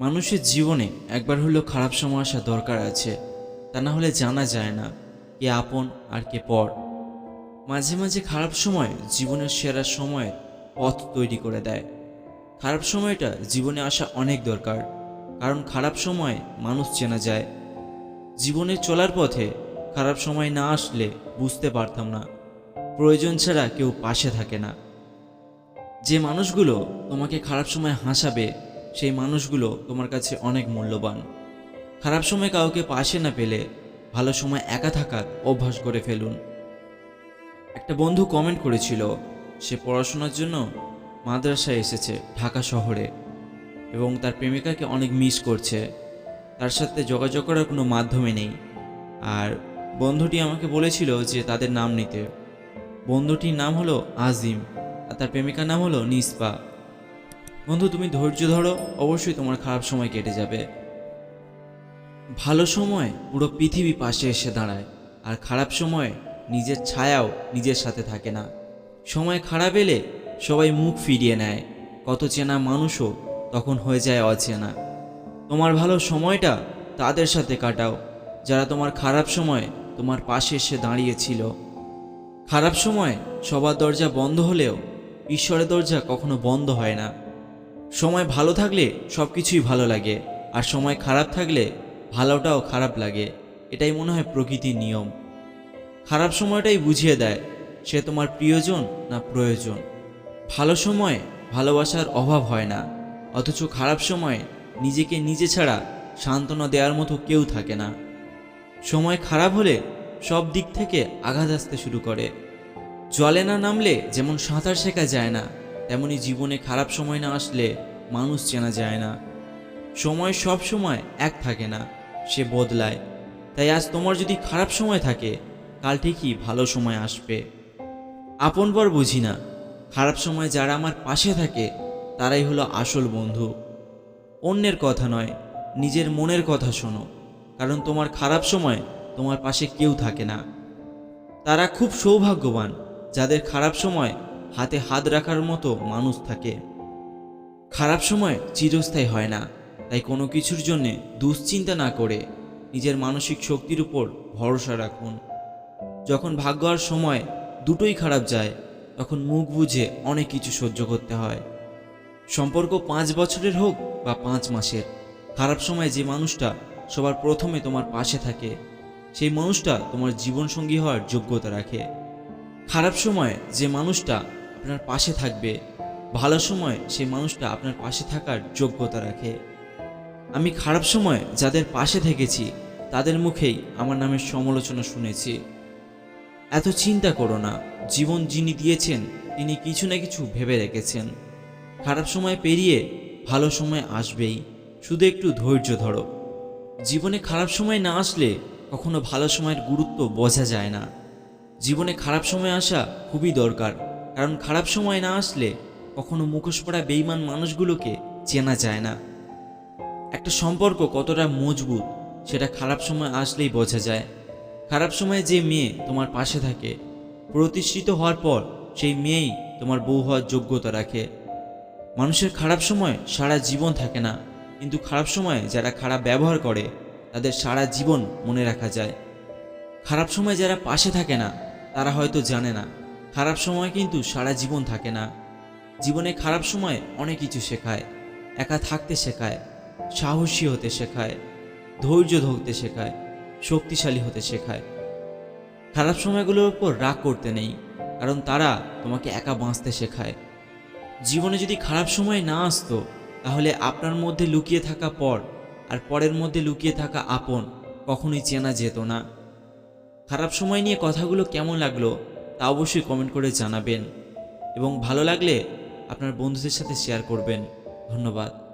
মানুষের জীবনে একবার হলেও খারাপ সময় আসা দরকার আছে। তা না হলে জানা যায় না কে আপন আর কে পর। মাঝে মাঝে খারাপ সময় জীবনের সেরা সময় পথ তৈরি করে দেয়। খারাপ সময়টা জীবনে আসা অনেক দরকার, কারণ খারাপ সময় মানুষ চেনা যায়। জীবনে চলার পথে খারাপ সময় না আসলে বুঝতে পারতাম না, প্রয়োজন ছাড়া কেউ পাশে থাকে না। যে মানুষগুলো তোমাকে খারাপ সময় হাসাবে সেই মানুষগুলো তোমার কাছে অনেক মূল্যবান। খারাপ সময় কাউকে পাশে না পেলে ভালো সময় একা থাকার অভ্যাস করে ফেলুন। একটা বন্ধু কমেন্ট করেছিল, সে পড়াশোনার জন্য মাদ্রাসায় এসেছে ঢাকা শহরে এবং তার প্রেমিকাকে অনেক মিস করছে। তার সাথে যোগাযোগ করার কোনো মাধ্যমে নেই। আর বন্ধুটি আমাকে বলেছিল যে তাদের নাম নিতে। বন্ধুটির নাম হলো আজিম আর তার প্রেমিকার নাম হলো নিসপা। বন্ধু, তুমি ধৈর্য ধরো, অবশ্যই তোমার খারাপ সময় কেটে যাবে। ভালো সময় পুরো পৃথিবী পাশে এসে দাঁড়ায়, আর খারাপ সময় নিজের ছায়াও নিজের সাথে থাকে না। সময় খারাপ এলে সবাই মুখ ফিরিয়ে নেয়, কত চেনা মানুষও তখন হয়ে যায় অচেনা। তোমার ভালো সময়টা তাদের সাথে কাটাও, যারা তোমার খারাপ সময় তোমার পাশে এসে দাঁড়িয়েছিল। খারাপ সময় সবার দরজা বন্ধ হলেও, ঈশ্বরের দরজা কখনো বন্ধ হয় না। সময় ভালো থাকলে সব কিছুই ভালো লাগে, আর সময় খারাপ থাকলে ভালোটাও খারাপ লাগে। এটাই মনে হয় প্রকৃতির নিয়ম। খারাপ সময়টাই বুঝিয়ে দেয় সে তোমার প্রিয়জন না প্রয়োজন। ভালো সময় ভালোবাসার অভাব হয় না, অথচ খারাপ সময় নিজেকে নিজে ছাড়া সান্ত্বনা দেওয়ার মতো কেউ থাকে না। সময় খারাপ হলে সব দিক থেকে আঘাত আসতে শুরু করে। জলে না নামলে যেমন সাঁতার শেখা যায় না তেমনি জীবনে খারাপ সময় না আসলে মানুষ চেনা যায় না। সময় সব সময় এক থাকে না, সে বদলায়। তাই আজ তোমার যদি খারাপ সময় থাকে, কাল ঠিকই ভালো সময় আসবে। আপনপর বুঝি না, খারাপ সময় যারা আমার পাশে থাকে, তারাই হলো আসল বন্ধু। অন্যের কথা নয়, নিজের মনের কথা শোনো, কারণ তোমার খারাপ সময় তোমার পাশে কেউ থাকে না। তারা খুব সৌভাগ্যবান, যাদের খারাপ সময় হাতে হাত রাখার মতো মানুষ থাকে। খারাপ সময় চিরস্থায়ী হয় না, তাই কোনো কিছুর জন্যে দুশ্চিন্তা না করে নিজের মানসিক শক্তির উপর ভরসা রাখুন। যখন ভাগ্য আর সময় দুটোই খারাপ যায়, তখন মুখ বুঝে অনেক কিছু সহ্য করতে হয়। সম্পর্ক পাঁচ বছরের হোক বা পাঁচ মাসের, খারাপ সময় যে মানুষটা সবার প্রথমে তোমার পাশে থাকে, সেই মানুষটা তোমার জীবনসঙ্গী হওয়ার যোগ্যতা রাখে। খারাপ সময় যে মানুষটা আপনার পাশে থাকবে। ভালো সময় সেই মানুষটা আপনার পাশে থাকার যোগ্যতা রাখে। আমি খারাপ সময় যাদের পাশে থেকেছি, তাদের মুখেই আমার নামের সমালোচনা শুনেছি। এত চিন্তা করো না, জীবন যিনি দিয়েছেন, তিনি কিছু না কিছু ভেবে রেখেছেন। খারাপ সময় পেরিয়ে ভালো সময় আসবেই, শুধু একটু ধৈর্য ধরো। জীবনে খারাপ সময় না আসলে কখনো ভালো সময়ের গুরুত্ব বোঝা যায় না। জীবনে খারাপ সময় আসা খুবই দরকার। কারণ খারাপ সময় না আসলে কখনো মুখোশ পড়া বেইমান মানুষগুলোকে চেনা যায় না। একটা সম্পর্ক কতটা মজবুত, সেটা খারাপ সময় আসলেই বোঝা যায়। খারাপ সময়ে যে মেয়ে তোমার পাশে থাকে, প্রতিষ্ঠিত হওয়ার পর সেই মেয়েই তোমার বউ হওয়ার যোগ্যতা রাখে। মানুষের খারাপ সময় সারা জীবন থাকে না, কিন্তু খারাপ সময়ে যারা খারাপ ব্যবহার করে, তাদের সারা জীবন মনে রাখা যায়। খারাপ সময় যারা পাশে থাকে না, তারা হয়তো জানে না। খারাপ সময় কিন্তু সারা জীবন থাকে না। জীবনে খারাপ সময় অনেক কিছু শেখায়। একা থাকতে শেখায়, সাহসী হতে শেখায়, ধৈর্য ধরতে শেখায়, শক্তিশালী হতে শেখায়। খারাপ সময়গুলোর উপর রাগ করতে নেই, কারণ তারা তোমাকে একা বাঁচতে শেখায়। জীবনে যদি খারাপ সময় না আসতো, তাহলে আপনার মধ্যে লুকিয়ে থাকা পর আর পরের মধ্যে লুকিয়ে থাকা আপন কখনোই চেনা যেত না। খারাপ সময় নিয়ে কথাগুলো কেমন লাগল? তা অবশ্যই কমেন্ট করে জানাবেন। এবং ভালো লাগলে আপনার বন্ধুদের সাথে শেয়ার করবেন। ধন্যবাদ।